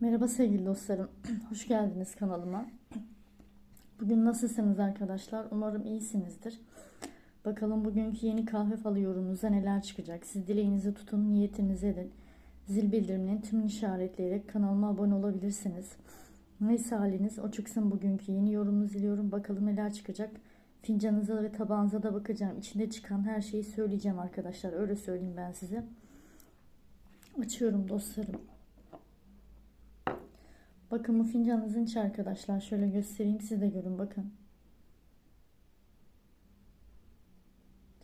Merhaba sevgili dostlarım. Hoş geldiniz kanalıma. Bugün nasılsınız arkadaşlar? Umarım iyisinizdir. Bakalım bugünkü yeni kahve falı yorumunuza neler çıkacak. Siz dileğinizi tutun, niyetinizi edin. Zil bildiriminin tüm işaretleyerek kanalıma abone olabilirsiniz. Neyse haliniz o çıksın bugünkü yeni yorumunuzu diliyorum. Bakalım neler çıkacak. Fincanınıza ve tabağınıza da bakacağım. İçinde çıkan her şeyi söyleyeceğim arkadaşlar. Öyle söyleyeyim ben size. Açıyorum dostlarım. Bakın bu fincanınızın içi arkadaşlar. Şöyle göstereyim siz de görün bakın.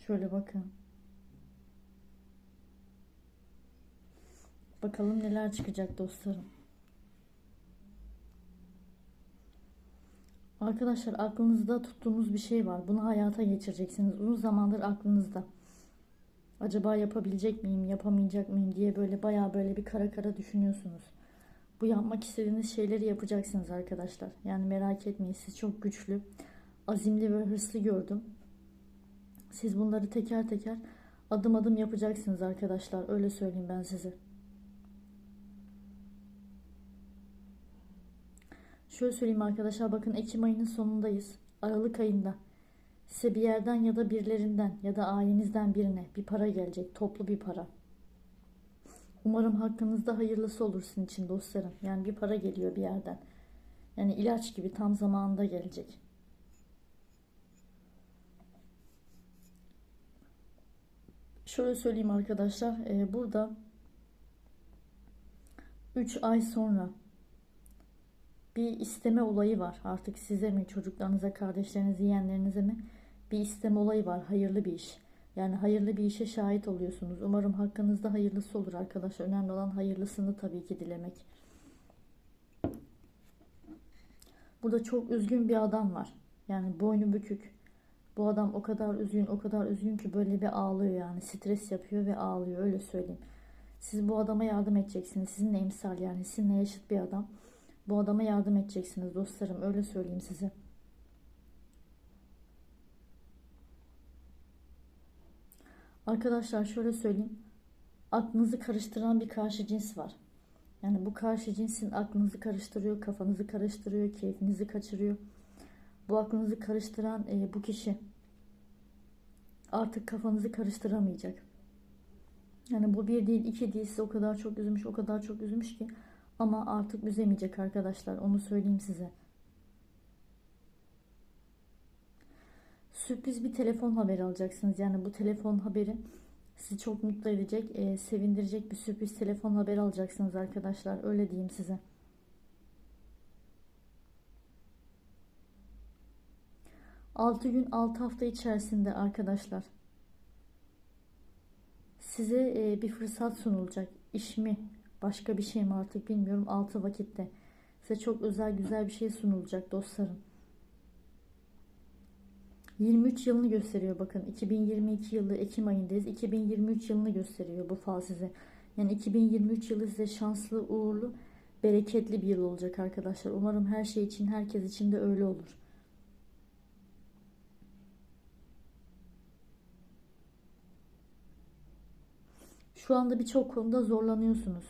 Şöyle bakın. Bakalım neler çıkacak dostlarım. Arkadaşlar aklınızda tuttuğunuz bir şey var. Bunu hayata geçireceksiniz. Uzun zamandır aklınızda. Acaba yapabilecek miyim, yapamayacak mıyım diye böyle baya böyle bir kara kara düşünüyorsunuz. Bu yapmak istediğiniz şeyleri yapacaksınız arkadaşlar. Yani merak etmeyin siz çok güçlü, azimli ve hırslı gördüm. Siz bunları teker teker adım adım yapacaksınız arkadaşlar. Öyle söyleyeyim ben size. Şöyle söyleyeyim arkadaşlar bakın Ekim ayının sonundayız. Aralık ayında size bir yerden ya da birilerinden ya da ailenizden birine bir para gelecek. Toplu bir para. Umarım hakkınızda hayırlısı olur sizin için dostlarım. Yani bir para geliyor bir yerden. Yani ilaç gibi tam zamanında gelecek. Şöyle söyleyeyim arkadaşlar. E, burada 3 ay sonra bir isteme olayı var. Artık size mi, çocuklarınıza, kardeşlerinize, yeğenlerinize mi bir isteme olayı var. Hayırlı bir iş. Yani hayırlı bir işe şahit oluyorsunuz. Umarım hakkınızda hayırlısı olur arkadaşlar. Önemli olan hayırlısını tabii ki dilemek. Burada çok üzgün bir adam var. Yani boynu bükük. Bu adam o kadar üzgün, o kadar üzgün ki böyle bir ağlıyor yani. Stres yapıyor ve ağlıyor öyle söyleyeyim. Siz bu adama yardım edeceksiniz. Sizinle emsal yani sizinle yaşıt bir adam. Bu adama yardım edeceksiniz dostlarım öyle söyleyeyim size. Arkadaşlar şöyle söyleyeyim. Aklınızı karıştıran bir karşı cins var. Yani bu karşı cinsin aklınızı karıştırıyor, kafanızı karıştırıyor, keyfinizi kaçırıyor. Bu aklınızı karıştıran e, bu kişi artık kafanızı karıştıramayacak. Yani bu bir değil, iki değil. Sizi o kadar çok üzmüş, o kadar çok üzmüş ki ama artık üzemeyecek arkadaşlar. Onu söyleyeyim size. Sürpriz bir telefon haberi alacaksınız. Yani bu telefon haberi sizi çok mutlu edecek, e, sevindirecek bir sürpriz telefon haberi alacaksınız arkadaşlar. Öyle diyeyim size. Altı gün altı hafta içerisinde arkadaşlar size e, bir fırsat sunulacak. İş mi başka bir şey mi artık bilmiyorum. Altı vakitte size çok özel güzel bir şey sunulacak dostlarım. 23 yılını gösteriyor bakın. 2022 yılı Ekim ayındayız. 2023 yılını gösteriyor bu fal size. Yani 2023 yılı size şanslı, uğurlu, bereketli bir yıl olacak arkadaşlar. Umarım her şey için, herkes için de öyle olur. Şu anda birçok konuda zorlanıyorsunuz.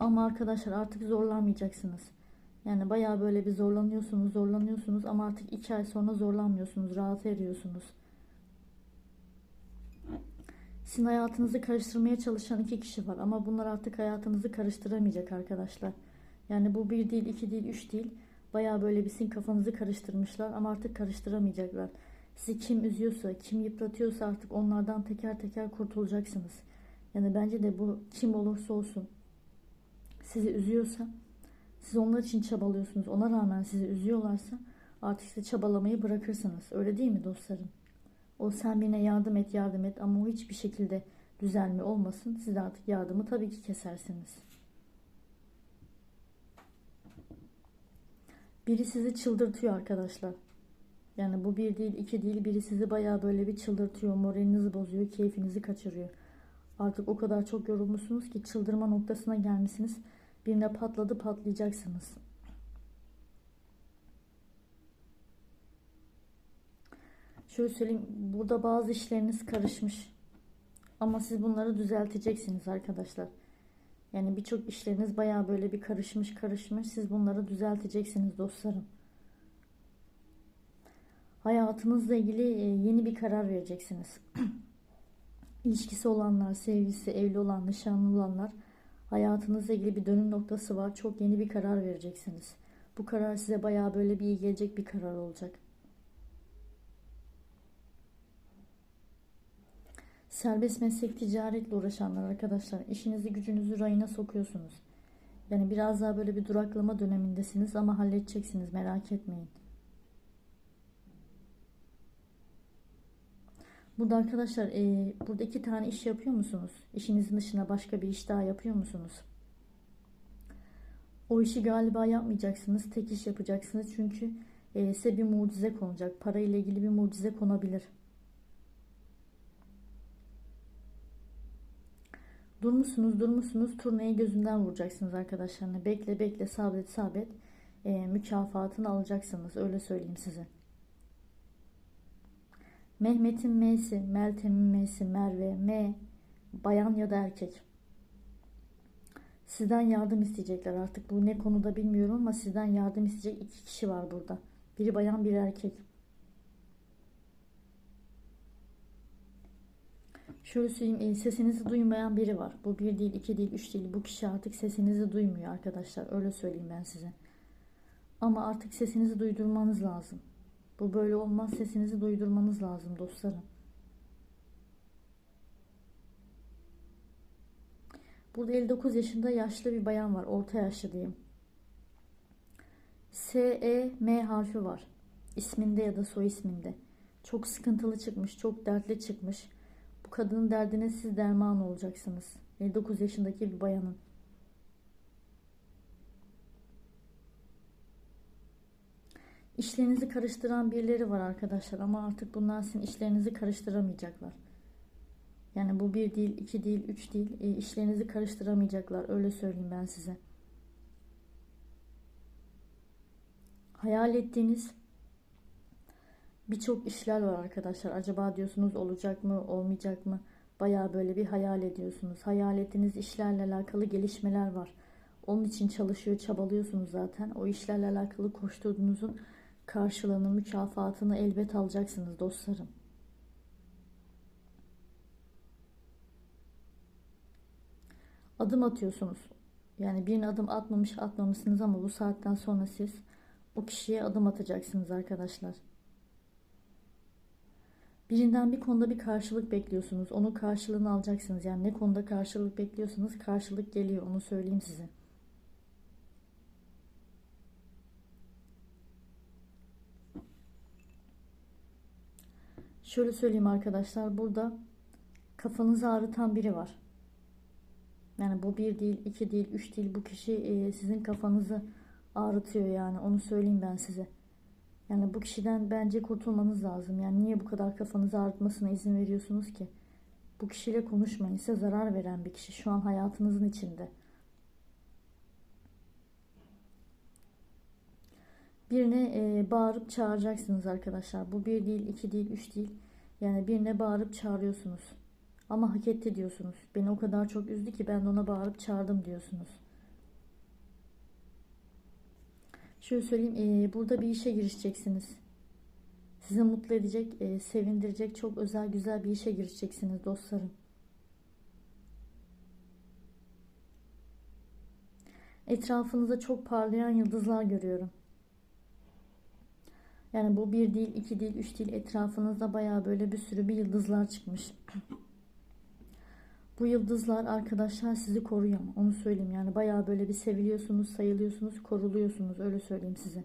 Ama arkadaşlar artık zorlanmayacaksınız. Yani bayağı böyle bir zorlanıyorsunuz, zorlanıyorsunuz ama artık iki ay sonra zorlanmıyorsunuz, rahat eriyorsunuz. Sizin hayatınızı karıştırmaya çalışan iki kişi var ama bunlar artık hayatınızı karıştıramayacak arkadaşlar. Yani bu bir değil, iki değil, üç değil. Bayağı böyle bir sizin kafanızı karıştırmışlar ama artık karıştıramayacaklar. Sizi kim üzüyorsa, kim yıpratıyorsa artık onlardan teker teker kurtulacaksınız. Yani bence de bu kim olursa olsun sizi üzüyorsa siz onlar için çabalıyorsunuz. Ona rağmen sizi üzüyorlarsa artık size çabalamayı bırakırsınız. Öyle değil mi dostlarım? O sen birine yardım et yardım et ama o hiçbir şekilde düzelme olmasın. Siz de artık yardımı tabii ki kesersiniz. Biri sizi çıldırtıyor arkadaşlar. Yani bu bir değil iki değil biri sizi bayağı böyle bir çıldırtıyor. Moralinizi bozuyor, keyfinizi kaçırıyor. Artık o kadar çok yorulmuşsunuz ki çıldırma noktasına gelmişsiniz. Birine patladı patlayacaksınız. Şöyle söyleyeyim. Burada bazı işleriniz karışmış. Ama siz bunları düzelteceksiniz arkadaşlar. Yani birçok işleriniz baya böyle bir karışmış karışmış. Siz bunları düzelteceksiniz dostlarım. Hayatınızla ilgili e, yeni bir karar vereceksiniz. İlişkisi olanlar, sevgisi, evli olan, nişanlı olanlar hayatınızla ilgili bir dönüm noktası var. Çok yeni bir karar vereceksiniz. Bu karar size baya böyle bir iyi gelecek bir karar olacak. Serbest meslek ticaretle uğraşanlar arkadaşlar işinizi gücünüzü rayına sokuyorsunuz. Yani biraz daha böyle bir duraklama dönemindesiniz ama halledeceksiniz merak etmeyin. Burada arkadaşlar e, burada iki tane iş yapıyor musunuz? İşinizin dışına başka bir iş daha yapıyor musunuz? O işi galiba yapmayacaksınız. Tek iş yapacaksınız. Çünkü e, size bir mucize konacak. Para ile ilgili bir mucize konabilir. Durmuşsunuz durmuşsunuz turnayı gözünden vuracaksınız arkadaşlarına. Bekle bekle sabret sabret e, mükafatını alacaksınız öyle söyleyeyim size. Mehmet'in M'si, Meltem'in M'si, Merve, M, bayan ya da erkek. Sizden yardım isteyecekler artık. Bu ne konuda bilmiyorum ama sizden yardım isteyecek iki kişi var burada. Biri bayan, biri erkek. Şöyle söyleyeyim, e, sesinizi duymayan biri var. Bu bir değil, iki değil, üç değil. Bu kişi artık sesinizi duymuyor arkadaşlar. Öyle söyleyeyim ben size. Ama artık sesinizi duydurmanız lazım. Bu böyle olmaz. Sesinizi duydurmanız lazım dostlarım. Burada 59 yaşında yaşlı bir bayan var. Orta yaşlı diyeyim. S, E, M harfi var. İsminde ya da soy isminde. Çok sıkıntılı çıkmış. Çok dertli çıkmış. Bu kadının derdine siz derman olacaksınız. 59 yaşındaki bir bayanın. İşlerinizi karıştıran birileri var arkadaşlar ama artık bunlar sizin işlerinizi karıştıramayacaklar. Yani bu bir değil, iki değil, üç değil. E, işlerinizi karıştıramayacaklar. Öyle söyleyeyim ben size. Hayal ettiğiniz birçok işler var arkadaşlar. Acaba diyorsunuz olacak mı, olmayacak mı? Baya böyle bir hayal ediyorsunuz. Hayal ettiğiniz işlerle alakalı gelişmeler var. Onun için çalışıyor, çabalıyorsunuz zaten. O işlerle alakalı koşturduğunuzun karşılığını, mükafatını elbet alacaksınız dostlarım. Adım atıyorsunuz. Yani birine adım atmamış atmamışsınız ama bu saatten sonra siz o kişiye adım atacaksınız arkadaşlar. Birinden bir konuda bir karşılık bekliyorsunuz. Onun karşılığını alacaksınız. Yani ne konuda karşılık bekliyorsanız karşılık geliyor. Onu söyleyeyim size. Şöyle söyleyeyim arkadaşlar. Burada kafanızı ağrıtan biri var. Yani bu bir değil, iki değil, üç değil. Bu kişi e, sizin kafanızı ağrıtıyor yani. Onu söyleyeyim ben size. Yani bu kişiden bence kurtulmanız lazım. Yani niye bu kadar kafanızı ağrıtmasına izin veriyorsunuz ki? Bu kişiyle konuşmayın. Size zarar veren bir kişi şu an hayatınızın içinde. Birine e, bağırıp çağıracaksınız arkadaşlar. Bu bir değil, iki değil, üç değil. Yani birine bağırıp çağırıyorsunuz. Ama hak etti diyorsunuz. Beni o kadar çok üzdü ki ben de ona bağırıp çağırdım diyorsunuz. Şöyle söyleyeyim. E, burada bir işe girişeceksiniz. Sizi mutlu edecek, e, sevindirecek çok özel güzel bir işe girişeceksiniz dostlarım. Etrafınızda çok parlayan yıldızlar görüyorum. Yani bu bir değil, iki değil, üç değil. Etrafınızda baya böyle bir sürü bir yıldızlar çıkmış. Bu yıldızlar arkadaşlar sizi koruyor. Onu söyleyeyim yani baya böyle bir seviliyorsunuz, sayılıyorsunuz, koruluyorsunuz. Öyle söyleyeyim size.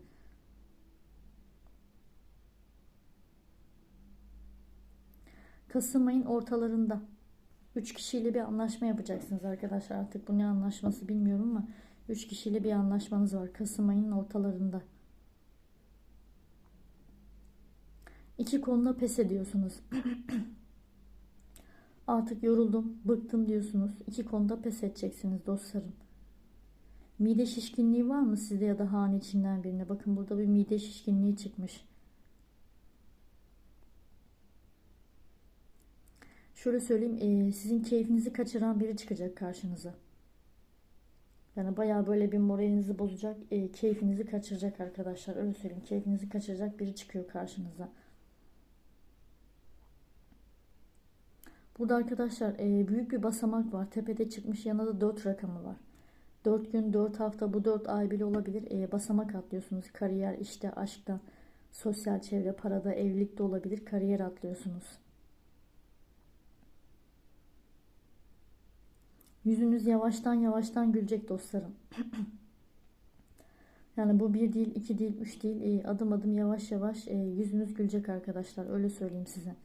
Kasım ayın ortalarında 3 kişiyle bir anlaşma yapacaksınız arkadaşlar. Artık bu ne anlaşması bilmiyorum ama 3 kişiyle bir anlaşmanız var Kasım ayının ortalarında. İki konuda pes ediyorsunuz. Artık yoruldum, bıktım diyorsunuz. İki konuda pes edeceksiniz dostlarım. Mide şişkinliği var mı sizde ya da hane içinden birine? Bakın burada bir mide şişkinliği çıkmış. Şöyle söyleyeyim, e, sizin keyfinizi kaçıran biri çıkacak karşınıza. Yani bayağı böyle bir moralinizi bozacak, e, keyfinizi kaçıracak arkadaşlar. Öyle söyleyeyim. Keyfinizi kaçıracak biri çıkıyor karşınıza. Burada arkadaşlar e, büyük bir basamak var. Tepede çıkmış yanında da 4 rakamı var. 4 gün, 4 hafta, bu 4 ay bile olabilir. E, basamak atlıyorsunuz. Kariyer, işte, aşkta, sosyal çevre, parada, evlilikte olabilir. Kariyer atlıyorsunuz. Yüzünüz yavaştan yavaştan gülecek dostlarım. Yani bu bir değil, iki değil, üç değil. E, adım adım yavaş yavaş e, yüzünüz gülecek arkadaşlar. Öyle söyleyeyim size.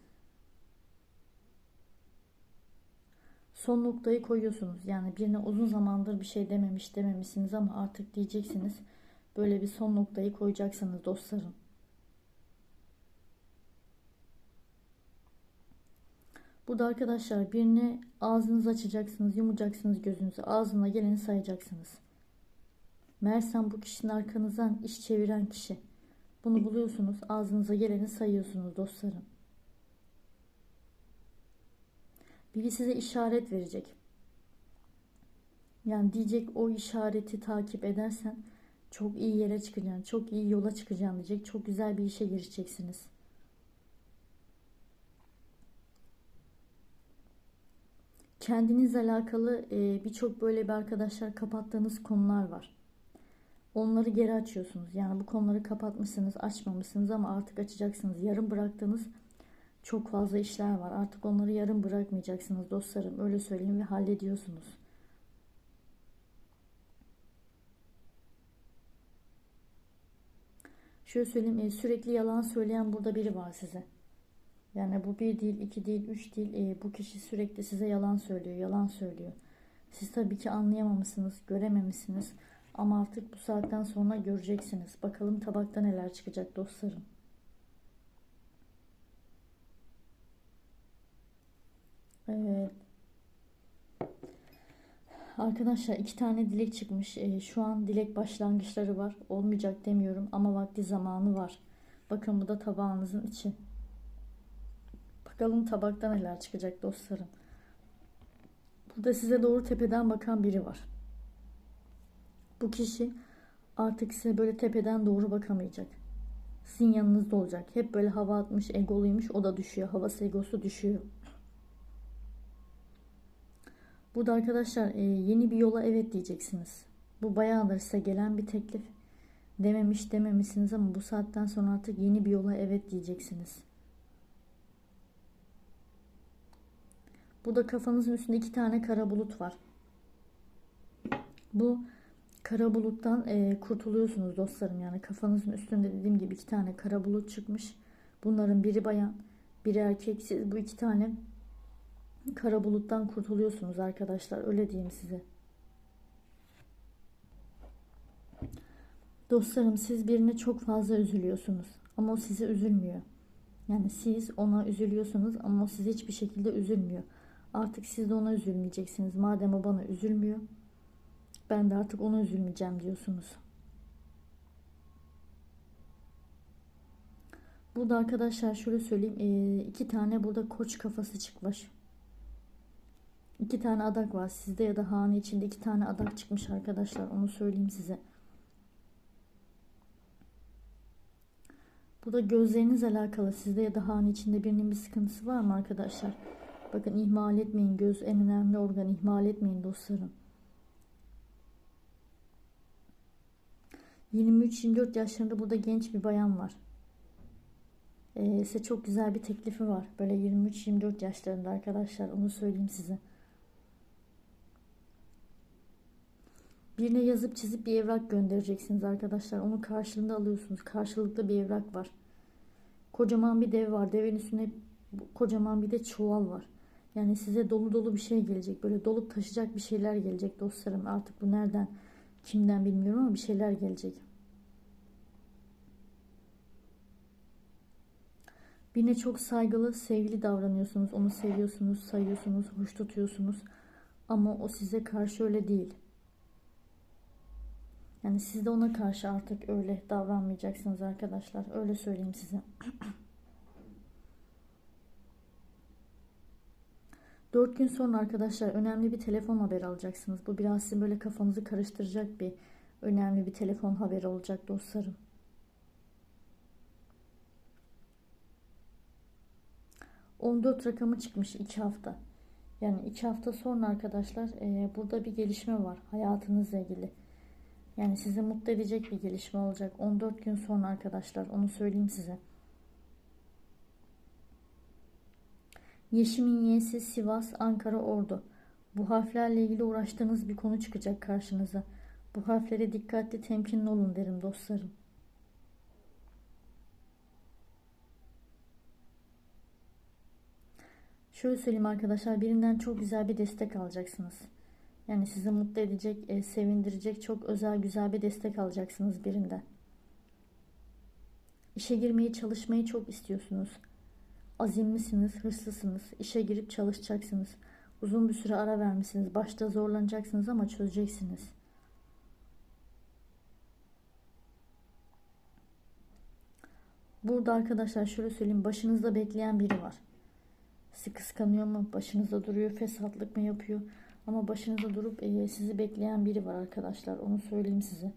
Son noktayı koyuyorsunuz. Yani birine uzun zamandır bir şey dememiş dememişsiniz ama artık diyeceksiniz. Böyle bir son noktayı koyacaksınız dostlarım. Burada arkadaşlar birini ağzınızı açacaksınız, yumacaksınız gözünüzü. Ağzına geleni sayacaksınız. Meğersem bu kişinin arkanızdan iş çeviren kişi. Bunu buluyorsunuz, ağzınıza geleni sayıyorsunuz dostlarım. Biri size işaret verecek. Yani diyecek o işareti takip edersen çok iyi yere çıkacaksın, çok iyi yola çıkacaksın diyecek. Çok güzel bir işe girişeceksiniz. Kendinizle alakalı e, birçok böyle bir arkadaşlar kapattığınız konular var. Onları geri açıyorsunuz. Yani bu konuları kapatmışsınız, açmamışsınız ama artık açacaksınız. Yarım bıraktığınız çok fazla işler var. Artık onları yarım bırakmayacaksınız dostlarım. Öyle söyleyeyim ve hallediyorsunuz. Şöyle söyleyeyim e, sürekli yalan söyleyen burada biri var size. Yani bu bir değil, iki değil, üç değil. E, bu kişi sürekli size yalan söylüyor, yalan söylüyor. Siz tabii ki anlayamamışsınız, görememişsiniz. Ama artık bu saatten sonra göreceksiniz. Bakalım tabakta neler çıkacak dostlarım. Evet. Arkadaşlar iki tane dilek çıkmış. Ee, şu an dilek başlangıçları var. Olmayacak demiyorum ama vakti zamanı var. Bakın bu da tabağınızın içi. Bakalım tabakta neler çıkacak dostlarım. Burada size doğru tepeden bakan biri var. Bu kişi artık size böyle tepeden doğru bakamayacak. Sizin yanınızda olacak. Hep böyle hava atmış, egoluymuş. O da düşüyor. Havası egosu düşüyor. Burada arkadaşlar e, yeni bir yola evet diyeceksiniz. Bu bayağıdır size gelen bir teklif. Dememiş dememişsiniz ama bu saatten sonra artık yeni bir yola evet diyeceksiniz. Burada kafanızın üstünde iki tane kara bulut var. Bu kara buluttan e, kurtuluyorsunuz dostlarım. Yani kafanızın üstünde dediğim gibi iki tane kara bulut çıkmış. Bunların biri bayan, biri erkek. Siz bu iki tane kara buluttan kurtuluyorsunuz arkadaşlar. Öyle diyeyim size. Dostlarım siz birine çok fazla üzülüyorsunuz. Ama o size üzülmüyor. Yani siz ona üzülüyorsunuz ama o size hiçbir şekilde üzülmüyor. Artık siz de ona üzülmeyeceksiniz. Madem o bana üzülmüyor. Ben de artık ona üzülmeyeceğim diyorsunuz. Burada arkadaşlar şöyle söyleyeyim. iki tane burada koç kafası çıkmış. İki tane adak var. Sizde ya da hane içinde iki tane adak çıkmış arkadaşlar. Onu söyleyeyim size. Bu da gözlerinizle alakalı. Sizde ya da hane içinde birinin bir sıkıntısı var mı arkadaşlar? Bakın ihmal etmeyin. Göz en önemli organ. ihmal etmeyin dostlarım. 23-24 yaşlarında burada genç bir bayan var. Ee, size çok güzel bir teklifi var. Böyle 23-24 yaşlarında arkadaşlar. Onu söyleyeyim size. Birine yazıp çizip bir evrak göndereceksiniz arkadaşlar. Onun karşılığında alıyorsunuz. Karşılıklı bir evrak var. Kocaman bir dev var. Devin üstüne kocaman bir de çuval var. Yani size dolu dolu bir şey gelecek. Böyle dolup taşıyacak bir şeyler gelecek dostlarım. Artık bu nereden kimden bilmiyorum ama bir şeyler gelecek. Birine çok saygılı, sevgili davranıyorsunuz. Onu seviyorsunuz, sayıyorsunuz, hoş tutuyorsunuz. Ama o size karşı öyle değil. Yani siz de ona karşı artık öyle davranmayacaksınız arkadaşlar. Öyle söyleyeyim size. 4 gün sonra arkadaşlar önemli bir telefon haberi alacaksınız. Bu biraz sizin böyle kafanızı karıştıracak bir önemli bir telefon haberi olacak dostlarım. ...14 rakamı çıkmış 2 hafta. Yani 2 hafta sonra arkadaşlar e, burada bir gelişme var hayatınızla ilgili. Yani sizi mutlu edecek bir gelişme olacak. 14 gün sonra arkadaşlar onu söyleyeyim size. Yeşim'in Y'si Sivas, Ankara, Ordu. Bu harflerle ilgili uğraştığınız bir konu çıkacak karşınıza. Bu harflere dikkatli temkinli olun derim dostlarım. Şöyle söyleyeyim arkadaşlar birinden çok güzel bir destek alacaksınız. Yani sizi mutlu edecek, e, sevindirecek çok özel güzel bir destek alacaksınız birinden. İşe girmeyi, çalışmayı çok istiyorsunuz. Azimlisiniz, hırslısınız. İşe girip çalışacaksınız. Uzun bir süre ara vermişsiniz. Başta zorlanacaksınız ama çözeceksiniz. Burada arkadaşlar şöyle söyleyeyim. Başınızda bekleyen biri var. Sizi kıskanıyor mu? Başınızda duruyor. Fesatlık mı yapıyor? Ama başınızda durup e, sizi bekleyen biri var arkadaşlar. Onu söyleyeyim size.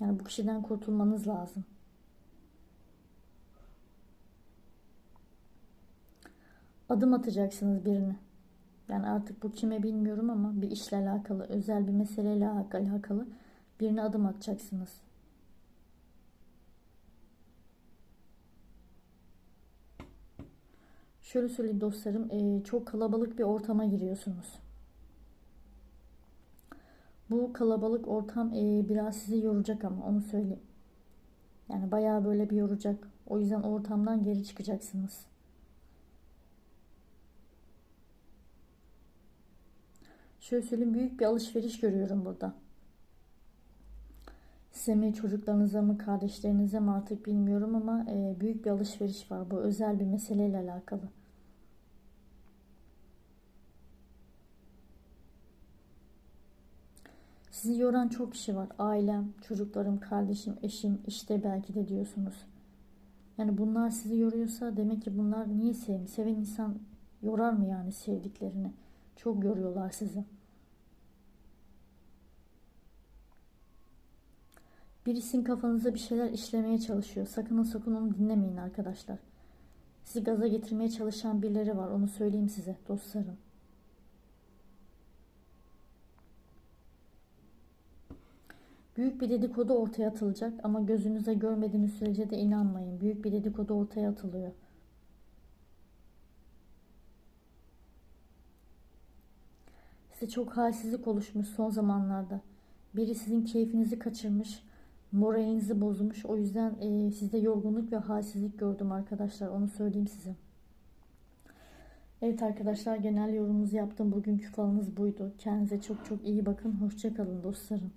Yani bu kişiden kurtulmanız lazım. Adım atacaksınız birine. Yani artık bu kime bilmiyorum ama bir işle alakalı, özel bir meseleyle alakalı birine adım atacaksınız. Şöyle söyleyeyim dostlarım, e, çok kalabalık bir ortama giriyorsunuz. Bu kalabalık ortam e, biraz sizi yoracak ama onu söyleyeyim. Yani bayağı böyle bir yoracak. O yüzden ortamdan geri çıkacaksınız. Şöyle söyleyeyim büyük bir alışveriş görüyorum burada. Size mi çocuklarınıza mı kardeşlerinize mi artık bilmiyorum ama e, büyük bir alışveriş var. Bu özel bir meseleyle alakalı. Sizi yoran çok kişi var. Ailem, çocuklarım, kardeşim, eşim, işte belki de diyorsunuz. Yani bunlar sizi yoruyorsa demek ki bunlar niye sevim? Seven insan yorar mı yani sevdiklerini? Çok yoruyorlar sizi. Birisinin kafanıza bir şeyler işlemeye çalışıyor. Sakın sakın onu dinlemeyin arkadaşlar. Sizi gaza getirmeye çalışan birileri var. Onu söyleyeyim size dostlarım. Büyük bir dedikodu ortaya atılacak ama gözünüze görmediğiniz sürece de inanmayın. Büyük bir dedikodu ortaya atılıyor. Size çok halsizlik oluşmuş son zamanlarda. Biri sizin keyfinizi kaçırmış, moralinizi bozmuş. O yüzden e, sizde yorgunluk ve halsizlik gördüm arkadaşlar. Onu söyleyeyim size. Evet arkadaşlar genel yorumumuzu yaptım. Bugünkü falınız buydu. Kendinize çok çok iyi bakın. Hoşçakalın dostlarım.